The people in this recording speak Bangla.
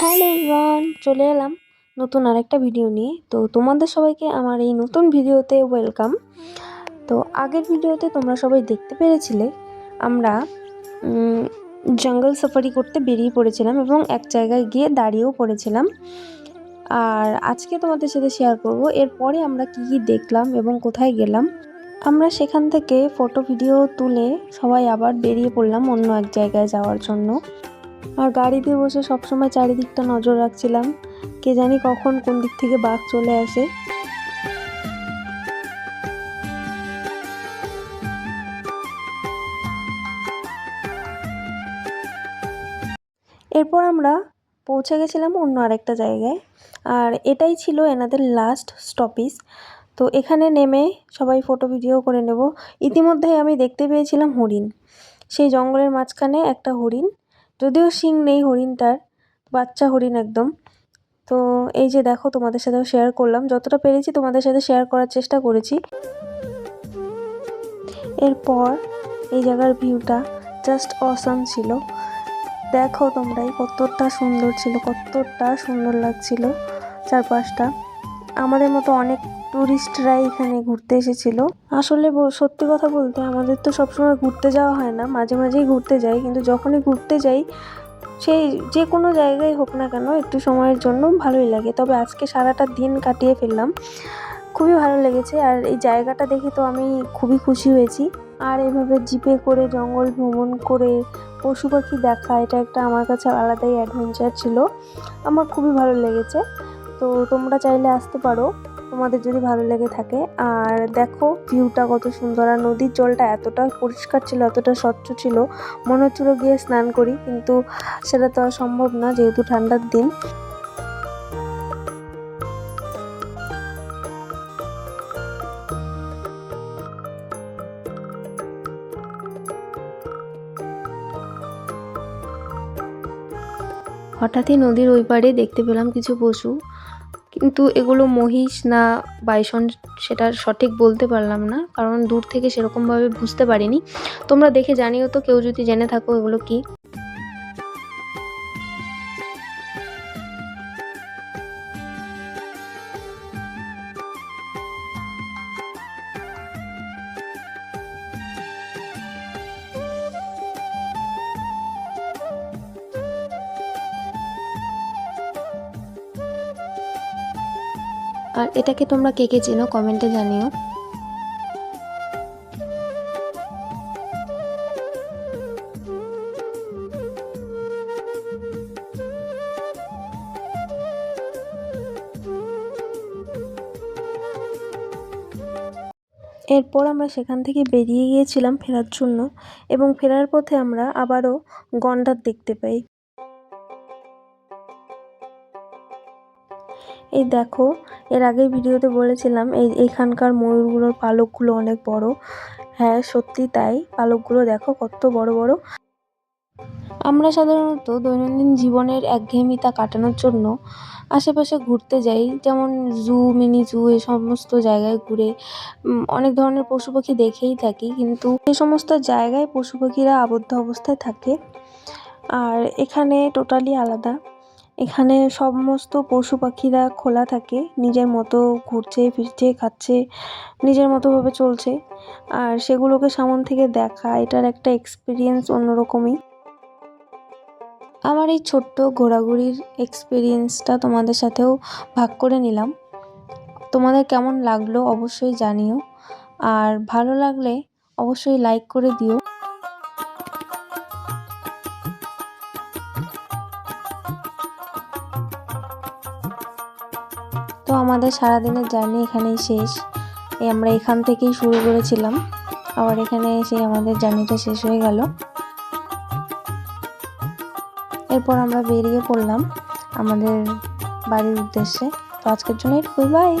হ্যালো এভরিওয়ান চলে এলাম নতুন আরেকটা ভিডিও নিয়ে। তো তোমাদের সবাইকে আমার এই নতুন ভিডিওতে ওয়েলকাম তো আগের ভিডিওতে তোমরা সবাই দেখতে পেরেছিলে, আমরা জঙ্গল সাফারি করতে বেরিয়ে পড়েছিলাম এবং এক জায়গায় গিয়ে দাঁড়িয়েও পড়েছিলাম। আর আজকে তোমাদের সাথে শেয়ার করব, এরপরে আমরা কি কি দেখলাম এবং কোথায় গেলাম। আমরা সেখান থেকে ফটো ভিডিও তুলে সবাই আবার বেরিয়ে পড়লাম অন্য এক জায়গায় যাওয়ার জন্য। আর গাড়িতে বসে সবসময় চারিদিকটা নজর রাখছিলাম। কে জানি কখন কোন দিক থেকে বাঘ চলে আসে। এরপর আমরা পৌঁছে গেছিলাম অন্য আরেকটা জায়গায়। আর এটাই ছিল এনাদের লাস্ট স্টপিস তো এখানে নেমে সবাই ফটো ভিডিও করে নেব। ইতিমধ্যেই আমি দেখতে পেয়েছিলাম হরিণ। সেই জঙ্গলের মাঝখানে একটা হরিণ। যদিও শিং নেই হরিণটার বাচ্চা হরিণ একদম। তো এই যে দেখো তোমাদের সাথেও শেয়ার করলাম। যতটা পেরেছি তোমাদের সাথে শেয়ার করার চেষ্টা করেছি। এরপর এই জায়গার ভিউটা জাস্ট অসাম ছিল। দেখো তোমরাই কতটা সুন্দর ছিল, কতটা সুন্দর লাগছিল চারপাশটা। আমাদের মতো অনেক টুরিস্টরাই এখানে ঘুরতে এসেছিল। আসলে সত্যি কথা বলতে আমাদের তো সবসময় ঘুরতে যাওয়া হয় না, মাঝে মাঝেই ঘুরতে যাই, কিন্তু যখনই ঘুরতে যাই, সেই যে কোনো জায়গায় হোক না কেন একটু সময়ের জন্য ভালোই লাগে। তবে আজকে সারাটা দিন কাটিয়ে ফেললাম। খুবই ভালো লেগেছে আর এই জায়গাটা দেখে তো আমি খুবই খুশি হয়েছি। আর এভাবে জিপে করে, জঙ্গল ভ্রমণ করে, পশু পাখি দেখা, এটা একটা আমার কাছে আলাদাই অ্যাডভেঞ্চার ছিল। আমার খুবই ভালো লেগেছে। তো তোমরা চাইলে আসতে পারো। তোমাদের যদি ভালো লেগে থাকে। আর দেখো ভিউটা কত সুন্দর। আর নদীর জলটা এতটা পরিষ্কার ছিল, এতটা স্বচ্ছ ছিল। মনে হচ্ছিল গিয়ে স্নান করি, কিন্তু সেটা তো সম্ভব না, যেহেতু ঠান্ডার দিন। হঠাৎই নদীর ওই পাড়ে দেখতে পেলাম কিছু পশু। কিন্তু এগুলো মহিষ না বাইসন সেটা সঠিক বলতে পারলাম না, কারণ দূর থেকে সেরকমভাবে বুঝতে পারিনি। তোমরা দেখে জানিও তো, কেউ যদি জেনে থাকো এগুলো কি। আর এটাকে তোমরা কে কে চেনো কমেন্টে জানিও। এরপর আমরা সেখান থেকে বেরিয়ে গিয়েছিলাম ফেরার জন্য এবং ফেরার পথে আমরা আবারও গন্ডার দেখতে পাই। এই দেখো, এর আগে ভিডিওতে বলেছিলাম, এই এখানকার ময়ূরগুলোর পালকগুলো অনেক বড়। হ্যাঁ সত্যি তাই, পালকগুলো দেখো কত বড় বড়। আমরা সাধারণত দৈনন্দিন জীবনের একঘেয়েমিতা কাটানোর জন্য আশেপাশে ঘুরতে যাই, যেমন জু, মিনি জু, এ সমস্ত জায়গায় ঘুরে অনেক ধরনের পশু পাখি দেখেই থাকি, কিন্তু এই সমস্ত জায়গায় পশু পাখিরা আবদ্ধ অবস্থায় থাকে। আর এখানে টোটালি আলাদা। এখানে সমস্ত পশু পাখিরা খোলা থাকে, নিজের মতো ঘুরছে, ফিরছে, খাচ্ছে, নিজের মতোভাবে চলছে। আর সেগুলোকে সামন থেকে দেখা, এটার একটা এক্সপিরিয়েন্স অন্যরকমই। আমার এই ছোট্ট ঘোরাঘুরির এক্সপিরিয়েন্সটা তোমাদের সাথেও ভাগ করে নিলাম। তোমাদের কেমন লাগল অবশ্যই জানিও। আর ভালো লাগলে অবশ্যই লাইক করে দিও। আমাদের সারাদিনের জার্নি এখানেই শেষ। আমরা এখান থেকেই শুরু করেছিলাম। আবার এখানে এসে আমাদের জার্নিটা শেষ হয়ে গেল। এরপর আমরা বেরিয়ে পড়লাম আমাদের বাড়ির উদ্দেশ্যে। তো আজকের জন্য এটুকুই। বাই